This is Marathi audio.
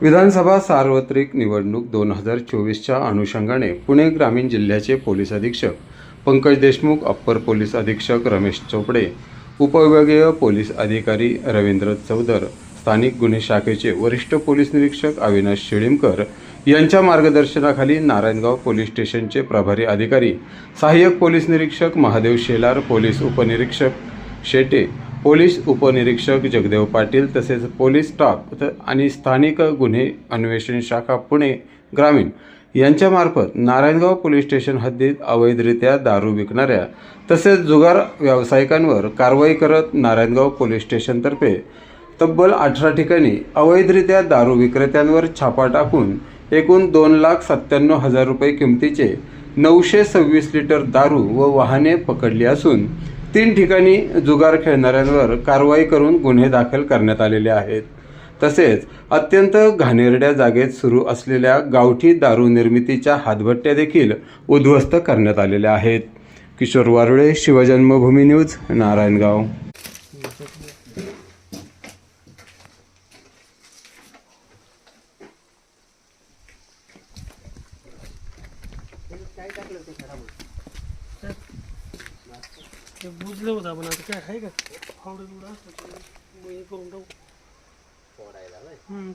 विधानसभा सार्वत्रिक निवडणूक दोन हजार चोवीसच्या अनुषंगाने पुणे ग्रामीण जिल्ह्याचे पोलीस अधीक्षक पंकज देशमुख अप्पर पोलीस अधीक्षक रमेश चोपडे उपविभागीय पोलीस अधिकारी रवींद्र चौदर स्थानिक गुन्हे शाखेचे वरिष्ठ पोलीस निरीक्षक अविनाश शिळीमकर यांच्या मार्गदर्शनाखाली नारायणगाव पोलीस स्टेशनचे प्रभारी अधिकारी सहाय्यक पोलीस निरीक्षक महादेव शेलार पोलीस उपनिरीक्षक शेटे पोलीस उपनिरीक्षक जगदेव पाटील तसेच पोलीस स्टाफ आणि स्थानिक गुन्हे अन्वेषण शाखा पुणे ग्रामीण यांच्यामार्फत नारायणगाव पोलीस स्टेशन हद्दीत अवैधरित्या दारू विकणाऱ्या तसेच जुगार व्यावसायिकांवर कारवाई करत नारायणगाव पोलीस स्टेशनतर्फे तब्बल अठरा ठिकाणी अवैधरित्या दारू विक्रेत्यांवर छापा टाकून एकूण दोन लाख सत्त्याण्णव हजार रुपये किमतीचे नऊशे सव्वीस लिटर दारू व वाहने पकडली असून तीन ठिकाणी जुगार खेळणाऱ्यांवर कारवाई करून गुन्हे दाखल करण्यात आलेले आहेत. तसेच अत्यंत घाणेरड्या जागेत सुरू असलेल्या गावठी दारू निर्मितीच्या हातभट्ट्या देखील उद्ध्वस्त करण्यात आलेल्या आहेत. किशोर वारुळे शिवजन्मभूमी न्यूज नारायणगाव. ते? बुजलं होतं आपण. आता काय आहे का? फावडं बिवडं असलं तर मग हे करून टाकू. हम्म.